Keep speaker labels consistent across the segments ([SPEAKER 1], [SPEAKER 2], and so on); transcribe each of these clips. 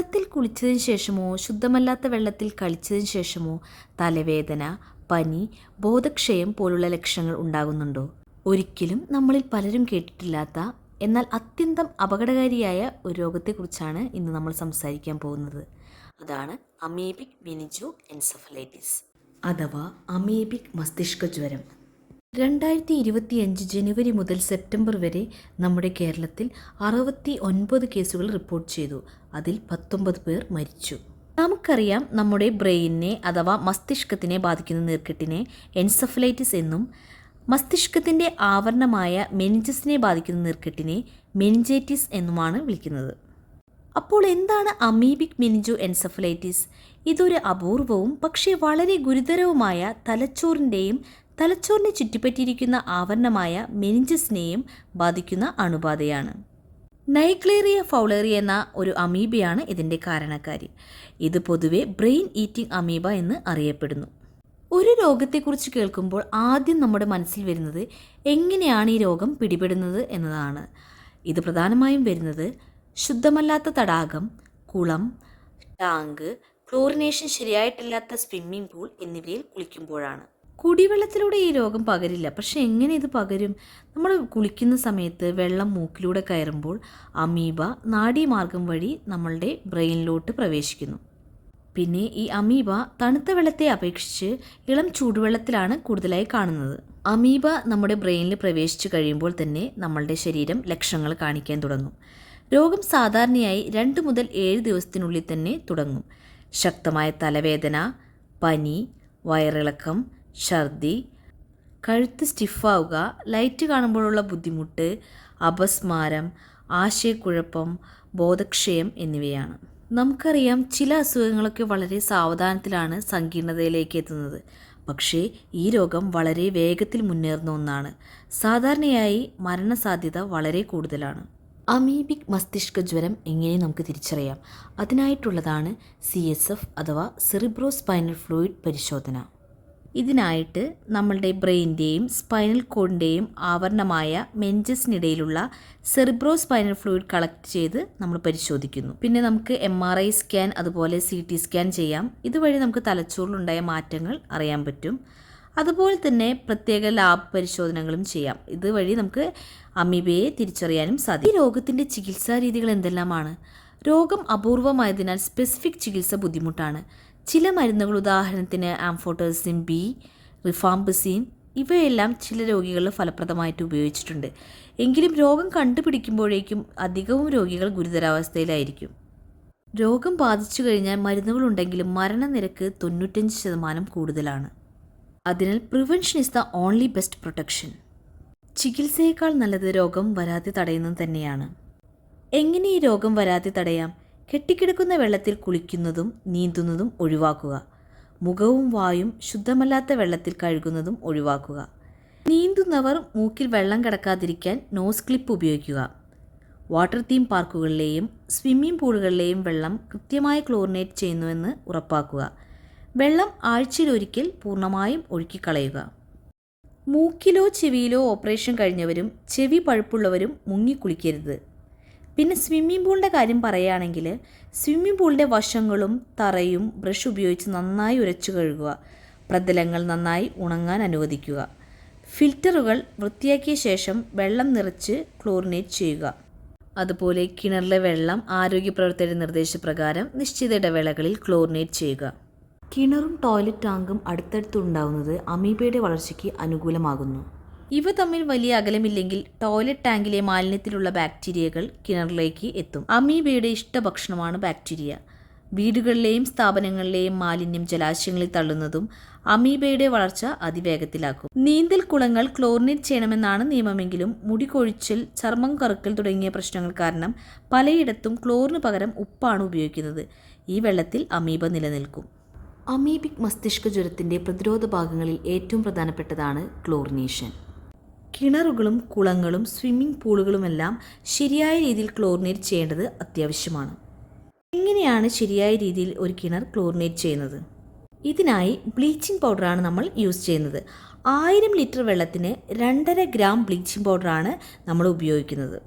[SPEAKER 1] കുളത്തിൽ കുളിച്ചതിന് ശേഷമോ ശുദ്ധമല്ലാത്ത വെള്ളത്തിൽ കളിച്ചതിന് ശേഷമോ തലവേദന പനി ബോധക്ഷയം പോലുള്ള ലക്ഷണങ്ങൾ ഉണ്ടാകുന്നുണ്ടോ? ഒരിക്കലും നമ്മളിൽ പലരും കേട്ടിട്ടില്ലാത്ത എന്നാൽ അത്യന്തം അപകടകാരിയായ ഒരു രോഗത്തെക്കുറിച്ചാണ് ഇന്ന് നമ്മൾ സംസാരിക്കാൻ പോകുന്നത്. അതാണ് അമീബിക് മെനിജോ എൻസഫലൈറ്റിസ്. അഥവാ അമീബിക് മസ്തിഷ്ക ജ്വരം രണ്ടായിരത്തി ഇരുപത്തിയഞ്ച് ജനുവരി മുതൽ സെപ്റ്റംബർ വരെ നമ്മുടെ കേരളത്തിൽ അറുപത്തി ഒൻപത് കേസുകൾ റിപ്പോർട്ട് ചെയ്തു. അതിൽ പത്തൊമ്പത് പേർ മരിച്ചു. നമുക്കറിയാം നമ്മുടെ ബ്രെയിനിനെ അഥവാ മസ്തിഷ്കത്തിനെ ബാധിക്കുന്ന നീർക്കെട്ടിനെ എൻസഫലൈറ്റിസ് എന്നും മസ്തിഷ്കത്തിന്റെ ആവരണമായ മെനിഞ്ചസിനെ ബാധിക്കുന്ന നീർക്കെട്ടിനെ മെനിഞ്ചൈറ്റിസ് എന്നുമാണ് വിളിക്കുന്നത്. അപ്പോൾ എന്താണ് അമീബിക് മെനിഞ്ചോ എൻസഫലൈറ്റിസ്? ഇതൊരു അപൂർവവും പക്ഷേ വളരെ ഗുരുതരവുമായ തലച്ചോറിന്റെയും തലച്ചോറിനെ ചുറ്റിപ്പറ്റിയിരിക്കുന്ന ആവരണമായ മെനിഞ്ചസിനെയും ബാധിക്കുന്ന അണുബാധയാണ്. നൈക്ലേറിയ ഫൗളേറിയ എന്ന ഒരു അമീബയാണ് ഇതിന്റെ കാരണക്കാരി. ഇത് പൊതുവെ ബ്രെയിൻ ഈറ്റിംഗ് അമീബ എന്ന് അറിയപ്പെടുന്നു. ഒരു രോഗത്തെക്കുറിച്ച് കേൾക്കുമ്പോൾ ആദ്യം നമ്മുടെ മനസ്സിൽ വരുന്നത് എങ്ങനെയാണ് ഈ രോഗം പിടിപെടുന്നത് എന്നതാണ്. ഇത് പ്രധാനമായും വരുന്നത് ശുദ്ധമല്ലാത്ത തടാകം കുളം ടാങ്ക് ക്ലോറിനേഷൻ ശരിയായിട്ടില്ലാത്ത സ്വിമ്മിംഗ് പൂൾ എന്നിവയിൽ കുളിക്കുമ്പോഴാണ്. കുടിവെള്ളത്തിലൂടെ ഈ രോഗം പകരില്ല. പക്ഷെ എങ്ങനെ ഇത് പകരും? നമ്മൾ കുളിക്കുന്ന സമയത്ത് വെള്ളം മൂക്കിലൂടെ കയറുമ്പോൾ അമീബ നാഡീമാർഗം വഴി നമ്മളുടെ ബ്രെയിനിലോട്ട് പ്രവേശിക്കുന്നു. പിന്നെ ഈ അമീബ തണുത്ത വെള്ളത്തെ അപേക്ഷിച്ച് ഇളം ചൂടുവെള്ളത്തിലാണ് കൂടുതലായി കാണുന്നത്. അമീബ നമ്മുടെ ബ്രെയിനിൽ പ്രവേശിച്ചു കഴിയുമ്പോൾ തന്നെ നമ്മളുടെ ശരീരം ലക്ഷണങ്ങൾ കാണിക്കാൻ തുടങ്ങും. രോഗം സാധാരണയായി രണ്ട് മുതൽ ഏഴ് ദിവസത്തിനുള്ളിൽ തന്നെ തുടങ്ങും. ശക്തമായ തലവേദന പനി വയറിളക്കം ഛർദി കഴുത്ത് സ്റ്റിഫാവുക ലൈറ്റ് കാണുമ്പോഴുള്ള ബുദ്ധിമുട്ട് അപസ്മാരം ആശയക്കുഴപ്പം ബോധക്ഷയം എന്നിവയാണ്. നമുക്കറിയാം ചില അസുഖങ്ങളൊക്കെ വളരെ സാവധാനത്തിലാണ് സങ്കീർണതയിലേക്ക് എത്തുന്നത്. പക്ഷേ ഈ രോഗം വളരെ വേഗത്തിൽ മുന്നേറുന്ന ഒന്നാണ്. സാധാരണയായി മരണസാധ്യത വളരെ കൂടുതലാണ്. അമീബിക് മസ്തിഷ്ക ജ്വരം എങ്ങനെ നമുക്ക് തിരിച്ചറിയാം? അതിനായിട്ടുള്ളതാണ് സി എസ് എഫ് അഥവാ സെറിബ്രോ സ്പൈനൽ ഫ്ലൂയിഡ് പരിശോധന. ഇതിനായിട്ട് നമ്മളുടെ ബ്രെയിന്റെയും സ്പൈനൽ കോഡിന്റെയും ആവരണമായ മെഞ്ചസിനിടയിലുള്ള സെറിബ്രോ സ്പൈനൽ ഫ്ലൂയിഡ് കളക്ട് ചെയ്ത് നമ്മൾ പരിശോധിക്കുന്നു. പിന്നെ നമുക്ക് എം ആർ ഐ സ്കാൻ അതുപോലെ സി ടി സ്കാൻ ചെയ്യാം. ഇതുവഴി നമുക്ക് തലച്ചോറിലുണ്ടായ മാറ്റങ്ങൾ അറിയാൻ പറ്റും. അതുപോലെ തന്നെ പ്രത്യേക ലാബ് പരിശോധനകളും ചെയ്യാം. ഇതുവഴി നമുക്ക് അമീബയെ തിരിച്ചറിയാനും സാധിക്കും. ഈ രോഗത്തിന്റെ ചികിത്സാ രീതികൾ എന്തെല്ലാമാണ്? രോഗം അപൂർവമായതിനാൽ സ്പെസിഫിക് ചികിത്സ ബുദ്ധിമുട്ടാണ്. ചില മരുന്നുകൾ ഉദാഹരണത്തിന് ആംഫോട്ടോസിൻ ബി റിഫാംബസിൻ ഇവയെല്ലാം ചില രോഗികളിൽ ഫലപ്രദമായിട്ട് ഉപയോഗിച്ചിട്ടുണ്ട്. എങ്കിലും രോഗം കണ്ടുപിടിക്കുമ്പോഴേക്കും അധികവും രോഗികൾ ഗുരുതരാവസ്ഥയിലായിരിക്കും. രോഗം ബാധിച്ചു കഴിഞ്ഞാൽ മരുന്നുകളുണ്ടെങ്കിലും മരണനിരക്ക് തൊണ്ണൂറ്റഞ്ച് ശതമാനം കൂടുതലാണ്. അതിനാൽ prevention is the only best protection ചികിത്സയേക്കാൾ നല്ലത് രോഗം വരാതെ തടയുന്നത് തന്നെയാണ്. എങ്ങനെ ഈ രോഗം വരാതെ തടയാം? കെട്ടിക്കിടക്കുന്ന വെള്ളത്തിൽ കുളിക്കുന്നതും നീന്തുന്നതും ഒഴിവാക്കുക. മുഖവും വായും ശുദ്ധമല്ലാത്ത വെള്ളത്തിൽ കഴുകുന്നതും ഒഴിവാക്കുക. നീന്തുന്നവർ മൂക്കിൽ വെള്ളം കടക്കാതിരിക്കാൻ നോസ് ക്ലിപ്പ് ഉപയോഗിക്കുക. വാട്ടർ തീം പാർക്കുകളിലെയും സ്വിമ്മിംഗ് പൂളുകളിലെയും വെള്ളം കൃത്യമായി ക്ലോറിനേറ്റ് ചെയ്യുന്നുവെന്ന് ഉറപ്പാക്കുക. വെള്ളം ആഴ്ചയിലൊരിക്കൽ പൂർണമായും ഒഴുക്കിക്കളയുക. മൂക്കിലോ ചെവിയിലോ ഓപ്പറേഷൻ കഴിഞ്ഞവരും ചെവി പഴുപ്പുള്ളവരും മുങ്ങിക്കുളിക്കരുത് പിന്നെ സ്വിമ്മിംഗ് പൂളിന്റെ കാര്യം പറയുകയാണെങ്കിൽ സ്വിമ്മിംഗ് പൂളിന്റെ വശങ്ങളും തറയും ബ്രഷ് ഉപയോഗിച്ച് നന്നായി ഉരച്ചു കഴുകുക പ്രതലങ്ങൾ നന്നായി ഉണങ്ങാൻ അനുവദിക്കുക. ഫിൽറ്ററുകൾ വൃത്തിയാക്കിയ ശേഷം വെള്ളം നിറച്ച് ക്ലോറിനേറ്റ് ചെയ്യുക. അതുപോലെ കിണറിലെ വെള്ളം ആരോഗ്യ പ്രവർത്തകരുടെ നിർദ്ദേശപ്രകാരം നിശ്ചിത ഇടവേളകളിൽ ക്ലോറിനേറ്റ് ചെയ്യുക. കിണറും ടോയ്ലറ്റ് ടാങ്കും അടുത്തടുത്തുണ്ടാവുന്നത് അമീബയുടെ വളർച്ചയ്ക്ക് അനുകൂലമാകുന്നു. ഇവ തമ്മിൽ വലിയ അകലമില്ലെങ്കിൽ ടോയ്ലറ്റ് ടാങ്കിലെ മാലിന്യത്തിലുള്ള ബാക്ടീരിയകൾ കിണറിലേക്ക് എത്തും. അമീബയുടെ ഇഷ്ടഭക്ഷണമാണ് ബാക്ടീരിയ. വീടുകളിലെയും സ്ഥാപനങ്ങളിലെയും മാലിന്യം ജലാശയങ്ങളിൽ തള്ളുന്നതും അമീബയുടെ വളർച്ച അതിവേഗത്തിലാക്കും. നീന്തൽ കുളങ്ങൾ ക്ലോറിനേറ്റ് ചെയ്യണമെന്നാണ് നിയമമെങ്കിലും മുടി കൊഴിച്ചിൽ ചർമ്മം കറുക്കൽ തുടങ്ങിയ പ്രശ്നങ്ങൾ കാരണം പലയിടത്തും ക്ലോറിന് പകരം ഉപ്പാണ് ഉപയോഗിക്കുന്നത്. ഈ വെള്ളത്തിൽ അമീബ നിലനിൽക്കും. അമീബിക് മസ്തിഷ്ക ജ്വരത്തിന്റെ പ്രതിരോധ ഭാഗങ്ങളിൽ ഏറ്റവും പ്രധാനപ്പെട്ടതാണ് ക്ലോറിനേഷൻ. കിണറുകളും കുളങ്ങളും സ്വിമ്മിംഗ് പൂളുകളുമെല്ലാം ശരിയായ രീതിയിൽ ക്ലോറിനേറ്റ് ചെയ്യേണ്ടത് അത്യാവശ്യമാണ്. എങ്ങനെയാണ് ശരിയായ രീതിയിൽ ഒരു കിണർ ക്ലോറിനേറ്റ് ചെയ്യുന്നത്? ഇതിനായി ബ്ലീച്ചിങ് പൗഡറാണ് നമ്മൾ യൂസ് ചെയ്യുന്നത്. ആയിരം ലിറ്റർ വെള്ളത്തിന് രണ്ടര ഗ്രാം ബ്ലീച്ചിങ് പൗഡറാണ് നമ്മൾ ഉപയോഗിക്കുന്നത്.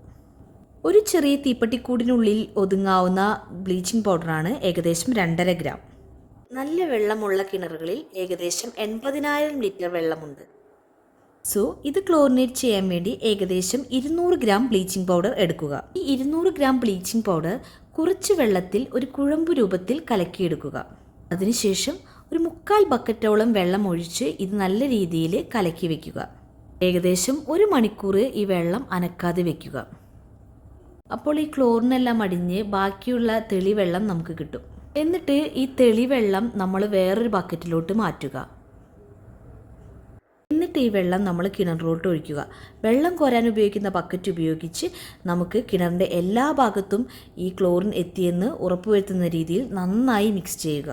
[SPEAKER 1] ഒരു ചെറിയ തീപ്പട്ടിക്കൂടിനുള്ളിൽ ഒതുങ്ങാവുന്ന ബ്ലീച്ചിങ് പൗഡറാണ് ഏകദേശം രണ്ടര ഗ്രാം. നല്ല വെള്ളമുള്ള കിണറുകളിൽ ഏകദേശം എൺപതിനായിരം ലിറ്റർ വെള്ളമുണ്ട്. സോ ഇത് ക്ലോറിനേറ്റ് ചെയ്യാൻ വേണ്ടി ഏകദേശം ഇരുന്നൂറ് ഗ്രാം ബ്ലീച്ചിങ് പൗഡർ എടുക്കുക. ഈ ഇരുന്നൂറ് ഗ്രാം ബ്ലീച്ചിങ് പൗഡർ കുറച്ച് വെള്ളത്തിൽ ഒരു കുഴമ്പ് രൂപത്തിൽ കലക്കിയെടുക്കുക. അതിനുശേഷം ഒരു മുക്കാൽ ബക്കറ്റോളം വെള്ളം ഒഴിച്ച് ഇത് നല്ല രീതിയിൽ കലക്കി വെക്കുക. ഏകദേശം ഒരു മണിക്കൂർ ഈ വെള്ളം അനക്കാതെ വെക്കുക. അപ്പോൾ ഈ ക്ലോറിനെല്ലാം അടിഞ്ഞ് ബാക്കിയുള്ള തെളിവെള്ളം നമുക്ക് കിട്ടും. എന്നിട്ട് ഈ തെളിവെള്ളം നമ്മൾ വേറൊരു ബക്കറ്റിലോട്ട് മാറ്റുക. എന്നിട്ട് ഈ വെള്ളം നമ്മൾ കിണറിലോട്ട് ഒഴിക്കുക. വെള്ളം കോരാൻ ഉപയോഗിക്കുന്ന ബക്കറ്റ് ഉപയോഗിച്ച് നമുക്ക് കിണറിന്റെ എല്ലാ ഭാഗത്തും ഈ ക്ലോറിൻ എത്തിയെന്ന് ഉറപ്പുവരുത്തുന്ന രീതിയിൽ നന്നായി മിക്സ് ചെയ്യുക.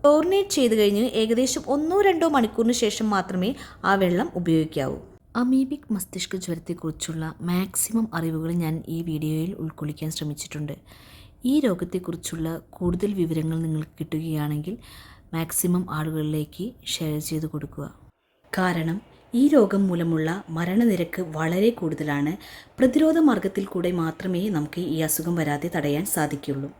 [SPEAKER 1] ക്ലോറിനേറ്റ് ചെയ്ത് കഴിഞ്ഞ് ഏകദേശം ഒന്നോ രണ്ടോ മണിക്കൂറിന് ശേഷം മാത്രമേ ആ വെള്ളം ഉപയോഗിക്കാവൂ. അമീബിക് മസ്തിഷ്ക ജ്വരത്തെക്കുറിച്ചുള്ള മാക്സിമം അറിവുകൾ ഞാൻ ഈ വീഡിയോയിൽ ഉൾക്കൊള്ളിക്കാൻ ശ്രമിച്ചിട്ടുണ്ട്. ഈ രോഗത്തെക്കുറിച്ചുള്ള കൂടുതൽ വിവരങ്ങൾ നിങ്ങൾക്ക് കിട്ടുകയാണെങ്കിൽ മാക്സിമം ആളുകളിലേക്ക് ഷെയർ ചെയ്ത് കൊടുക്കുക. കാരണം ഈ രോഗം മൂലമുള്ള മരണനിരക്ക് വളരെ കൂടുതലാണ്. പ്രതിരോധ മാർഗത്തിൽ കൂടെ മാത്രമേ നമുക്ക് ഈ അസുഖം വരാതെ തടയാൻ സാധിക്കുള്ളൂ.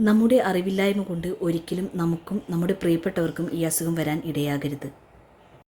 [SPEAKER 1] നമ്മുടെ അറിവില്ലായ്മ കൊണ്ട് ഒരിക്കലും നമുക്കും നമ്മുടെ പ്രിയപ്പെട്ടവർക്കും ഈ അസുഖം വരാൻ ഇടയാകരുത്.